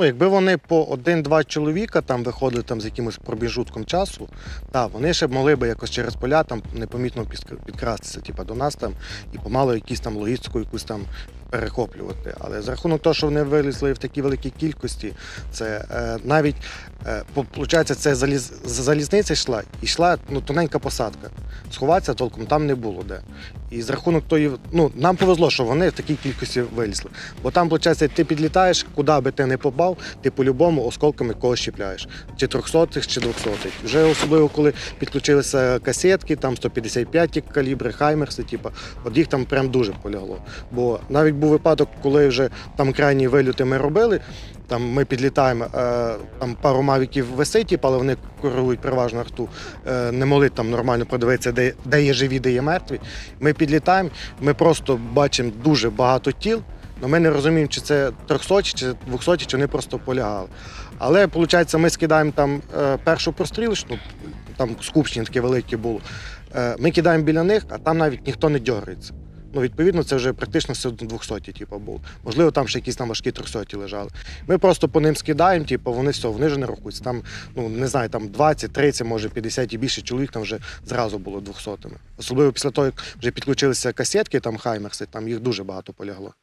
Ну, якби вони по один-два чоловіка там виходили там з якимось проміжутком часу, так, вони ще б могли би якось через поля там непомітно підкрастися, типу, до нас там і помало якісь там логістику якусь там перехоплювати. Але за рахунок того, що вони вилізли в такій великій кількості, це е, навіть е, получається, це заліз, залізниця йшла, і йшла ну, тоненька посадка. Сховатися толком там не було де. І з рахунок тої, ну нам повезло, що вони в такій кількості вилізли. Бо там, виходить, ти підлітаєш, куди би ти не попав, ти по-любому осколками когось чіпляєш. Чи 300 чи 200 Вже особливо, коли підключилися касетки, там 155 калібри, хаймерси, типу, от їх там прям дуже полягло. Бо навіть був випадок, коли вже там крайні вильоти ми робили. Там ми підлітаємо, е, там пару мавіків висить, типу, але вони корелують переважно рту. Е, не могли там нормально подивитися, де, де є живі, де є мертві. Ми підлітаємо, ми просто бачимо дуже багато тіл, але ми не розуміємо, чи це 300, чи 200, чи вони просто полягали. Але виходить, ми скидаємо там е, першу прострілочну, там скупчення таке велике було. Ми кидаємо біля них, а там навіть ніхто не дергається. Ну, відповідно, це вже практично все 200, типу, було. Можливо, там ще якісь там важкі 300 лежали. Ми просто по ним скидаємо, типу, вони все, вони вже не рахуються. Там, ну не знаю, там 20, 30, може 50 і більше чоловік там вже зразу було 200 Особливо після того, як вже підключилися касетки, там хаймерси, там їх дуже багато полягло.